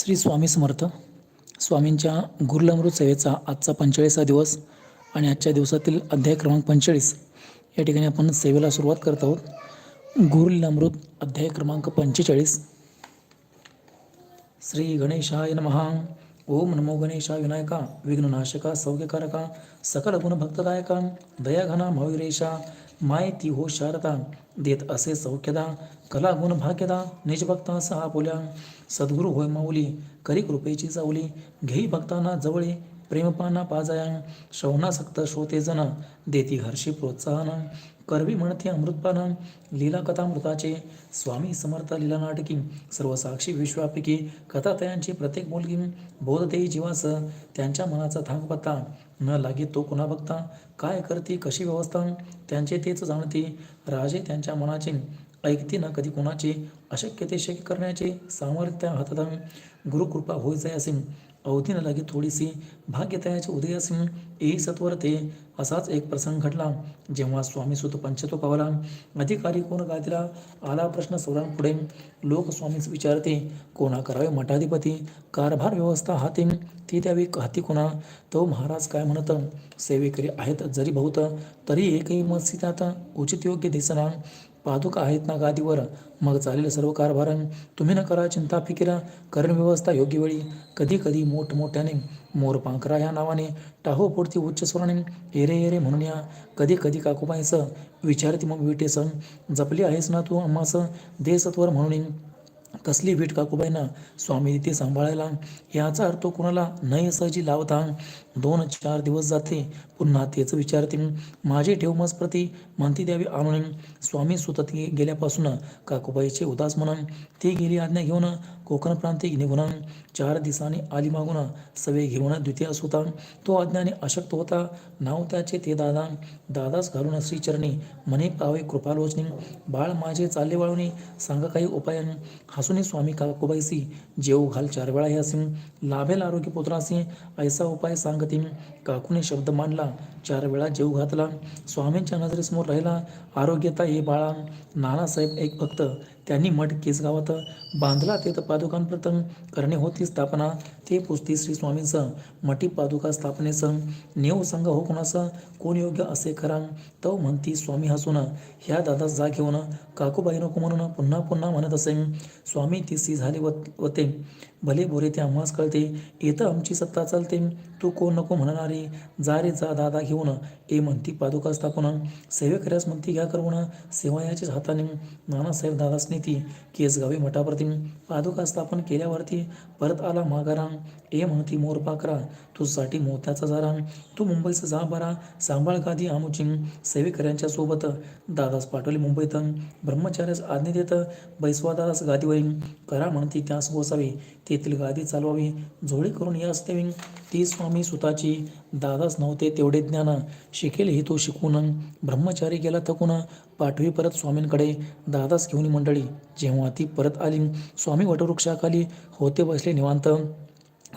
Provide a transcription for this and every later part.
श्री स्वामी समर्थ. स्वामींच्या गुरुलामृत सेवेचा आजचा पंचेचाळीसा दिवस आणि आजच्या दिवसातील अध्याय क्रमांक पंचेचाळीस या ठिकाणी आपण सेवेला सुरुवात करत आहोत. गुरुलीलामृत अध्याय क्रमांक पंचेचाळीस. श्री गणेशाय नमहा ओम नमो गणेशा विनायका. विघ्ननाशका सौख्यकारका सकल गुणभक्तदायका दयाघना महावीरेशा माय ती हो शारदा देत असे सौख्यदा. कला गुण भाग्यदा निज भक्ता सहा बोल्या. सद्गुरु होय माऊली करी कृपेची चावली घेई भक्तांना जवळे प्रेमपाना पाजाया. श्रवणासक्त श्रोते जन देती हर्षी प्रोत्साहन. करवी म्हणते अमृतपान लीला कथामृताचे स्वामी समर्थ लीला नाटकी सर्व साक्षी विश्वापिकी कथा तयांची प्रत्येक मुलगी बोध देई जीवास त्यांच्या मनाचा थांग पत्ता न लागे तो कुणा बघता काय करती कशी व्यवस्था? त्यांचे तेच जाणते. राजे त्यांच्या मनाचे ऐकते ना कधी कोणाचे अशक्य ते शक्य करण्याचे सामर्थ्य हातात गुरुकृपा होई जाय असे अवधी न लागे थोडीशी भाग्यतयाचे उदय असे. येई सत्वर ते असाच एक प्रसंग घडला जेव्हा स्वामी सुत पंचतो पावला अधिकारी कोण गादीला आला प्रश्न पुढे. लोक स्वामीच विचारते कोणा करावे मठाधिपती? कारभार व्यवस्था हाती ती द्यावी हाती कोणा? तो महाराज काय म्हणत सेवेकरी आहेत जरी बहुत तरी एकही मत त्यात उचित योग्य दिसना. पादुका आहेत ना गादीवर. मग चालेल सर्व कारभार तुम्ही न करा चिंता फिकिरा. करण व्यवस्था योग्य वेळी. कधी कधी मोठमोठ्याने मोरपांखरा या नावाने. टाहो पुढची उच्च स्वराने. एरे एरे म्हणून या. कधी कधी काकूबाईचं विचारती मग विटेस जपली आहेस ना तू अम्मास देसत्वर म्हणून कसली भेट काकूबाईंना स्वामी तिथे सांभाळायला. याचा अर्थ कोणाला नाही सहजी लावता. दोन चार दिवस जाते. पुन्हा तेच विचारते. माझे ठेव मज प्रती मानती द्यावी आणून स्वामी स्वतः गेल्यापासून काकूबाईचे उदास म्हणून ती गेली आज्ञा घेऊन कोकण प्रांती निघून. चार दिवसांनी आली मागून सवे घेऊन द्वितीय होता तो अज्ञानी अशक्त होता. नाव त्याचे ते दादा. दादास घालून श्रीचरणी. मने पावे कृपालोचनी. बाळ माझे चालले वाळवणी. सांगा काही उपाय. हसून स्वामी काकूबाईसी जेव घाल चार वेळा ह्यासी लाभेल आरोग्य पुत्रासी ऐसा उपाय सांगती काकूने शब्द मांडला चार वेळा जेव घातला. स्वामींच्या नजरेसमोर राहिला आरोग्यता हे बाळा नानासाहेब एक भक्त. त्यांनी मठ केस गावात बांधला. ते पादुकांप्रथम करणे होती स्थापना. ते पुस्ती श्री स्वामींचं. मठी पादुका स्थापनेचं. नेव संघ हो कोणाचं? कोण योग्य असे खरा? तो म्हणती स्वामी हसून ह्या दादास जा घेऊन. काकूबाई नको म्हणून पुन्हा पुन्हा म्हणत असे. स्वामी तिसी झाले होते भले बोरे ते आम्हास कळते. येतं आमची सत्ता चालते. तू कोण नको म्हणणारे? जा रे जा दादा घेऊन ए म्हणती पादुका स्थापन सेवेकऱ्यास म्हणती घ्या करून सेवा हाताने नानासाहेब दादास ती केसगावी मठाप्रती पादुका स्थापन केल्यावरती परत आला माघारा ए म्हणती मोरपाकरा तुझसाठी मोत्याचा जारा तू मुंबईचं जा बरा सांभाळ गादी आमुची सेवेकऱ्यांच्या सोबत दादास पाठवले मुंबईत ब्रह्मचार्यास आज्ञा देत बैसवा दादास गादीवरील करा म्हणती त्यास गोसावी तेथील गादी चालवावी. झोळी करून या असते ती स्वामी सुताची दादाच नव्हते तेवढे ज्ञान. शिकेल हे तो शिकून ब्रह्मचारी गेला थकून पाठवी परत स्वामींकडे. दादाच घेऊन मंडळी जेव्हा ती परत आली स्वामी वटवृक्षाखाली होते बसले निवांत.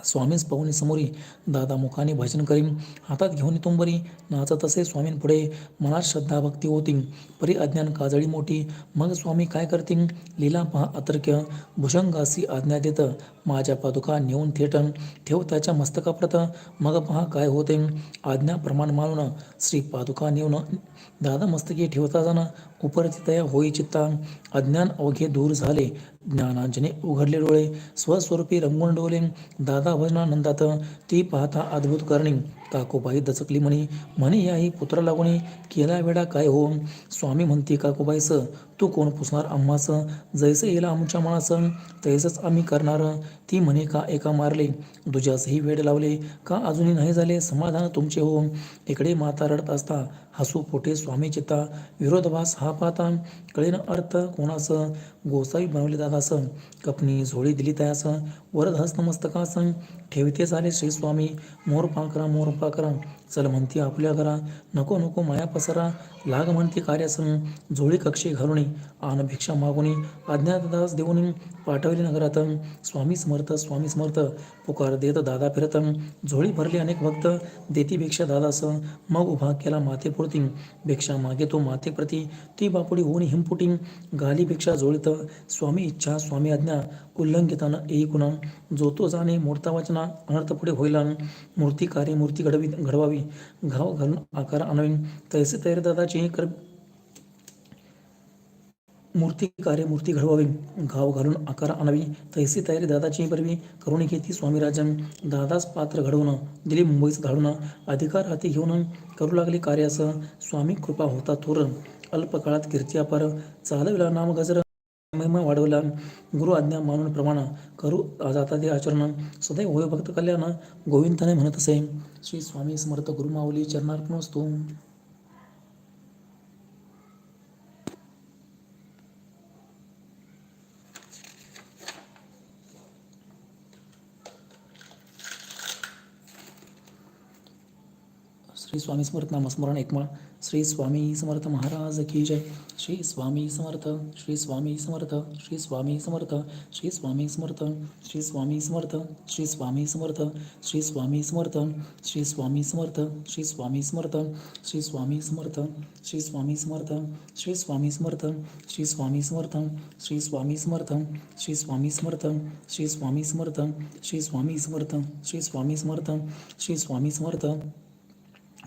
स्वामींस पाहुणे समोरी दादा मुखाने भजन करीन हातात घेऊन तुंबरी नाचत असे स्वामीं पुढे. मनात श्रद्धा भक्ती होती. परी अज्ञान काजळी मोठी. मग स्वामी काय करतील? लीला पहा अतर्क्य भुजंगासी आज्ञा देत. माझ्या पादुका नेऊन थेट ठेव त्याच्या मस्तकाप्रत. मग पहा काय होते? आज्ञा प्रमाण मानून. श्री पादुका नेऊन. दादा मस्तकी ठेवता जाणं. उपरती तया होई चित्ता. अज्ञान अवघे दूर झाले. ज्ञानांजने उघडले डोळे. स्वस्वरूपी रंगून डोले. दादा भजनानंदात ती पाहता अद्भुत करणी. काकोबाई दचकली म्हणे म्हणे याही पुत्र लागून केला वेडा काय हो स्वामी म्हणते काकोबाईस तू कोण पुसणार आम्हाचं जैसे येला आमच्या मनाचं तैसंच आम्ही करणार. ती म्हणे का एका मारले? दुजासही वेड लावले. का अजूनही नाही झाले? समाधान तुमचे हो. इकडे माता रडत असता. हसू पोटे स्वामी चित्ता. विरोधभास हा पाहता. कळेन अर्थ कोणाचं? गोसाई बनवले दादासं. कपनी झोळी दिली तयास. वरद हस्त मस्तकास. ठेवते झाले श्री स्वामी. मोर पाकरा मोर पाकरा चल म्हणती आपल्या घरा नको नको माया पसरा. लाग म्हणती कार्यासन झोळी कक्षी घालून. आन भिक्षा मागुनी अज्ञातदास देऊन पाठवली नगरात. स्वामी समर्थ स्वामी समर्थ पुकार देत दादा फिरत. झोळी भरली अनेक भक्त देती भिक्षा दादास. मग उभा केला मातेपुरती भिक्षा मागे तो मातेप्रती ती बापुडी होऊन हिमपुटी. गाली भिक्षा जोळीत. स्वामी इच्छा स्वामी आज्ञा. उल्लंघिताना ऐकुना जो तो जाणे मूर्ता वाचना अनर्थ पुढे होईला मूर्ती कार्य मूर्ती घडवी घडवावी. घाव घालून आकार आणावी तैसे तैर दादाची कर मूर्ती कार्य मूर्ती घडवावी. घाव घालून आकार आणावी. तैसी तयारी दादाची बरवी करुणी घेती स्वामीराजन. दादास पात्र घडवून दिली मुंबईचं धाडून. अधिकार हाती घेऊन करू लागले कार्यास स्वामी कृपा होता थोर. अल्पकाळात कीर्ती अपार. चालविला नाम गजर महिमा वाढवला गुरु आज्ञा मानून प्रमाण करू जाता ते आचरण. सदैव होय भक्त कल्याण गोविंदाने म्हणत असे. श्री स्वामी समर्थ गुरुमाऊली चरणार्पण असतो श्री स्वामी समर्थ नामस्मरण एकमळ श्री स्वामी समर्थ महाराज की जय श्री स्वामी समर्थ श्री स्वामी समर्थ श्री स्वामी समर्थ श्री स्वामी समर्थ श्री स्वामी समर्थ श्री स्वामी समर्थ श्री स्वामी समर्थ श्री स्वामी समर्थ श्री स्वामी समर्थ श्री स्वामी समर्थ श्री स्वामी समर्थ श्री स्वामी समर्थ श्री स्वामी समर्थ श्री स्वामी समर्थ श्री स्वामी समर्थ श्री स्वामी समर्थ श्री स्वामी समर्थ श्री स्वामी समर्थ श्री स्वामी समर्थ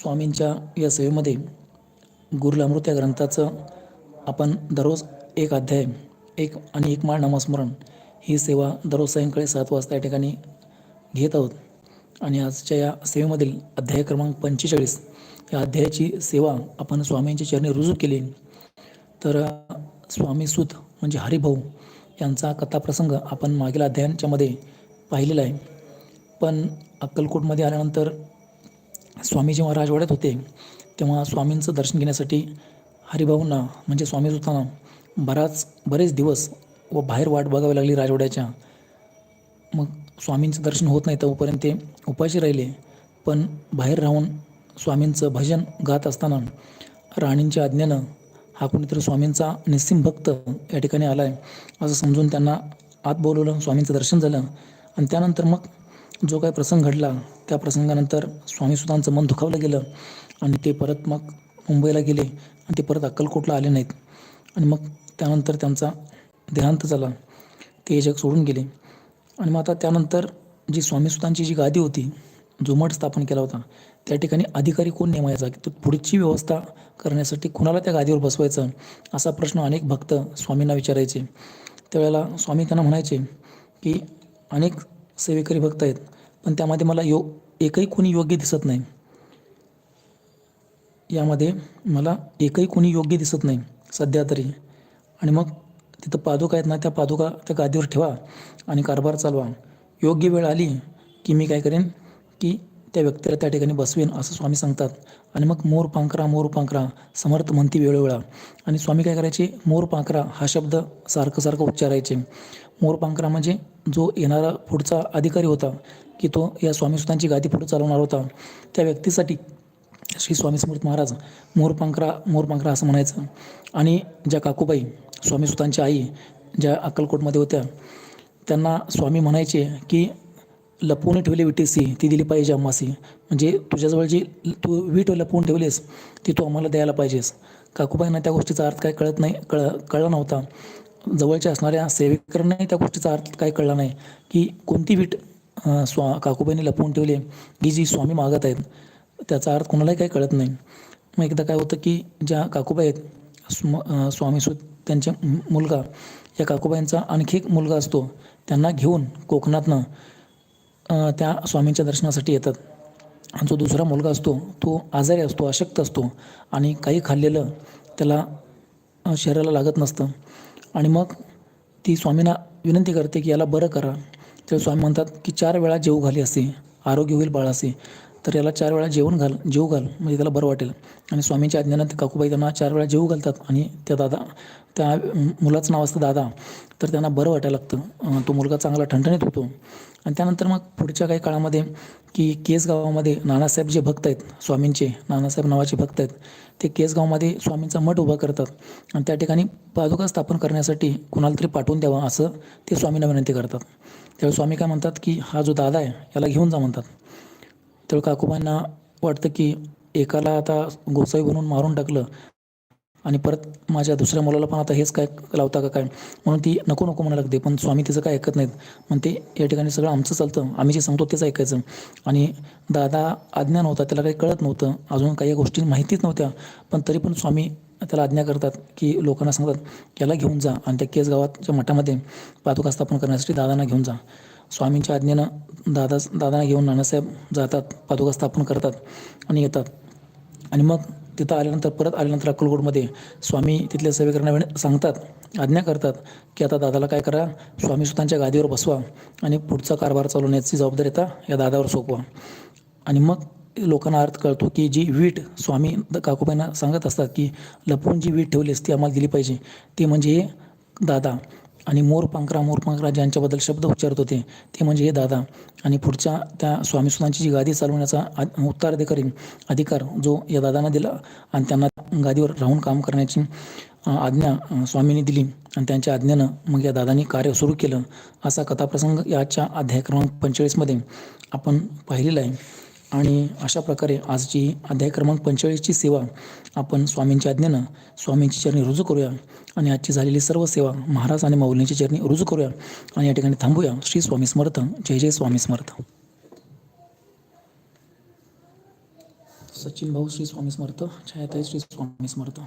स्वामींच्या या सेवेमध्ये गुरुलामृत या ग्रंथाचं आपण दररोज एक अध्याय एक आणि एक माळ नामस्मरण ही सेवा दररोज सायंकाळी सात वाजता या ठिकाणी घेत आहोत. आणि आजच्या या सेवेमधील अध्याय क्रमांक पंचेचाळीस या अध्यायाची सेवा आपण स्वामींच्या चरणी रुजू केली. तर स्वामी सुत म्हणजे हरिभाऊ यांचा कथाप्रसंग आपण मागील अध्यायांच्यामध्ये पाहिलेला आहे. पण अक्कलकोटमध्ये आल्यानंतर स्वामी जेव्हा राजवाड्यात होते. तेव्हा स्वामींचं दर्शन घेण्यासाठी हरिभाऊंना म्हणजे स्वामी सुतांना बराच बरेच दिवस व बाहेर वाट बघावी लागली राजवाड्याच्या. मग स्वामींचं दर्शन होत नाही तोपर्यंत ते उपाशी राहिले. पण बाहेर राहून स्वामींचं भजन गात असताना राणींच्या आज्ञेनं हा कोणीतरी स्वामींचा निस्सिम भक्त या ठिकाणी आला आहे असं समजून त्यांना आत बोलवलं. स्वामींचं दर्शन झालं आणि त्यानंतर मग जो काही प्रसंग घडला त्या प्रसंगानंतर स्वामीसुतांचं मन दुखावलं गेलं आणि ते परत मग मुंबईला गेले आणि ते परत अक्कलकोटला आले नाहीत. आणि मग त्यानंतर त्यांचा देहांत झाला. ते जग सोडून गेले. आणि मग आता त्यानंतर जी स्वामीसुतांची जी गादी होती जो मठ स्थापन केला होता त्या ठिकाणी अधिकारी कोण नेमायचा? की तो पुढची व्यवस्था करण्यासाठी कुणाला त्या गादीवर बसवायचं? असा प्रश्न अनेक भक्त स्वामींना विचारायचे. त्यावेळेला स्वामी त्यांना म्हणायचे की अनेक सेवेकरी भक्त आहेत पण त्यामध्ये मला यो एकही कोणी योग्य दिसत नाही. यामध्ये मला एकही कोणी योग्य दिसत नाही सध्या तरी. आणि मग तिथं पादुका आहेत ना त्या पादुका त्या गादीवर ठेवा आणि कारभार चालवा. योग्य वेळ आली की मी काय करेन की त्या व्यक्तीला त्या ठिकाणी बसवेन असं स्वामी सांगतात. आणि मग मोर पांकरा मोर पांकरा समर्थ म्हणती वेळोवेळा. आणि स्वामी काय करायचे? मोर पांकरा हा शब्द सारखं सारखं उच्चारायचे. मोर पांकरा म्हणजे जो येणारा पुढचा अधिकारी होता की तो या स्वामीसुतांची गादी पुढे चालवणार होता त्या व्यक्तीसाठी श्री स्वामी समर्थ महाराज मोरपांकरा मोरपांकरा असं म्हणायचं. आणि ज्या काकूबाई स्वामीसुतांची आई ज्या अक्कलकोटमध्ये होत्या त्यांना स्वामी म्हणायचे की लपवून ठेवली विटेसी ती दिली पाहिजे अम्मासी. म्हणजे तुझ्याजवळ जी तू वीट लपवून ठेवलीस ती तू आम्हाला द्यायला पाहिजेस. काकूबाईंना त्या गोष्टीचा अर्थ काय कळत नाही कळ कळला नव्हता. जवळच्या असणाऱ्या सेवेकरांनाही त्या गोष्टीचा अर्थ काय कळला नाही की कोणती वीट स्वा काकूबाईंनी लपवून ठेवली की जी स्वामी मागत आहेत त्याचा अर्थ कोणालाही काही कळत नाही. मग एकदा काय होतं की ज्या काकूबाई आहेत स्म अं, स्वामीसुत त्यांचे मुलगा या काकूबाईंचा आणखी एक मुलगा असतो त्यांना घेऊन कोकणातनं त्या स्वामींच्या दर्शनासाठी येतात. आणि जो दुसरा मुलगा असतो तो आजारी असतो अशक्त असतो आणि काही खाल्लेलं त्याला शरीराला लागत नसतं. आणि मग ती स्वामींना विनंती करते की याला बरं करा. तर स्वामी म्हणतात की चार वेळा जेऊ घाली असे. आरोग्य होईल बाळासे तर याला चार वेळा जेवण घाल जेव घाल म्हणजे त्याला बरं वाटेल. आणि स्वामींच्या आज्ञानं ते काकूबाई त्यांना चार वेळा जेवू घालतात आणि त्या दादा त्या मुलाचं नाव असतं दादा तर त्यांना बरं वाटायला लागतं. तो मुलगा चांगला ठणठणीत होतो. आणि त्यानंतर मग पुढच्या काही काळामध्ये की केस गावामध्ये नानासाहेब जे भक्त आहेत स्वामींचे नानासाहेब नावाचे भक्त आहेत ते केसगावमध्ये स्वामींचा मठ उभा करतात. आणि त्या ठिकाणी पादुका स्थापन करण्यासाठी कुणाला तरी पाठवून द्यावं असं ते स्वामींना विनंती करतात. त्यावेळी स्वामी काय म्हणतात की हा जो दादा आहे याला घेऊन जा म्हणतात. त्यावेळी काकूबांना वाटतं की एकाला आता गोसाई बनवून मारून टाकलं आणि परत माझ्या दुसऱ्या मुलाला पण आता हेच काय लावता का काय? म्हणून ती नको नको म्हणायला लागते. पण स्वामी तिचं काय ऐकत नाहीत. म्हणते या ठिकाणी सगळं आमचं चालतं. आम्ही जे सांगतो तेच ऐकायचं. आणि दादा अज्ञान होता त्याला काही कळत नव्हतं. अजून काही गोष्टी माहितीच नव्हत्या. पण तरी पण स्वामी त्याला आज्ञा करतात की लोकांना सांगतात याला घेऊन जा आणि त्या केस गावाच्या मठामध्ये पादुका स्थापन करण्यासाठी दादांना घेऊन जा. स्वामींच्या आज्ञेनं दादा दादांना घेऊन नानासाहेब जातात पादुका स्थापन करतात आणि येतात. आणि मग तिथं आल्यानंतर परत आल्यानंतर अक्कलकोटमध्ये स्वामी तिथल्या सेवेकरांना विन- सांगतात आज्ञा करतात की आता दादाला काय करा स्वामी सुतांच्या गादीवर बसवा आणि पुढचा कारभार चालवण्याची जबाबदारी आता या दादावर सोपवा. आणि मग लोकांना अर्थ कळतो की जी वीट स्वामी द- काकूबाईंना सांगत असतात की लपवून जी वीट ठेवली ती आम्हाला दिली पाहिजे ती म्हणजे दादा. आणि मोरपांखरा मोरपांखरा ज्यांच्याबद्दल शब्द उच्चारत होते ते म्हणजे हे दादा. आणि पुढच्या त्या स्वामीसुनांची जी गादी चालवण्याचा उत्तराधिकारी अधिकार जो या दादांना दिला आणि त्यांना गादीवर राहून काम करण्याची आज्ञा स्वामींनी दिली आणि त्यांच्या आज्ञेनं मग या दादांनी कार्य सुरू केलं. असा कथाप्रसंग याच्या अध्याय क्रमांक पंचेचाळीसमध्ये आपण पाहिलेला आहे. आणि अशा प्रकारे आजची अध्याय क्रमांक पंचेचाळीसची सेवा आपण स्वामींच्या आज्ञेनं स्वामींची चरणी रुजू करूया आणि आजची झालेली सर्व सेवा महाराज आणि मौलींची चरणी रुजू करूया आणि या ठिकाणी थांबूया. श्री स्वामी समर्थ. जय जय स्वामी समर्थ. सचिन भाऊ श्री स्वामी समर्थ. छायाताई श्री स्वामी समर्थ.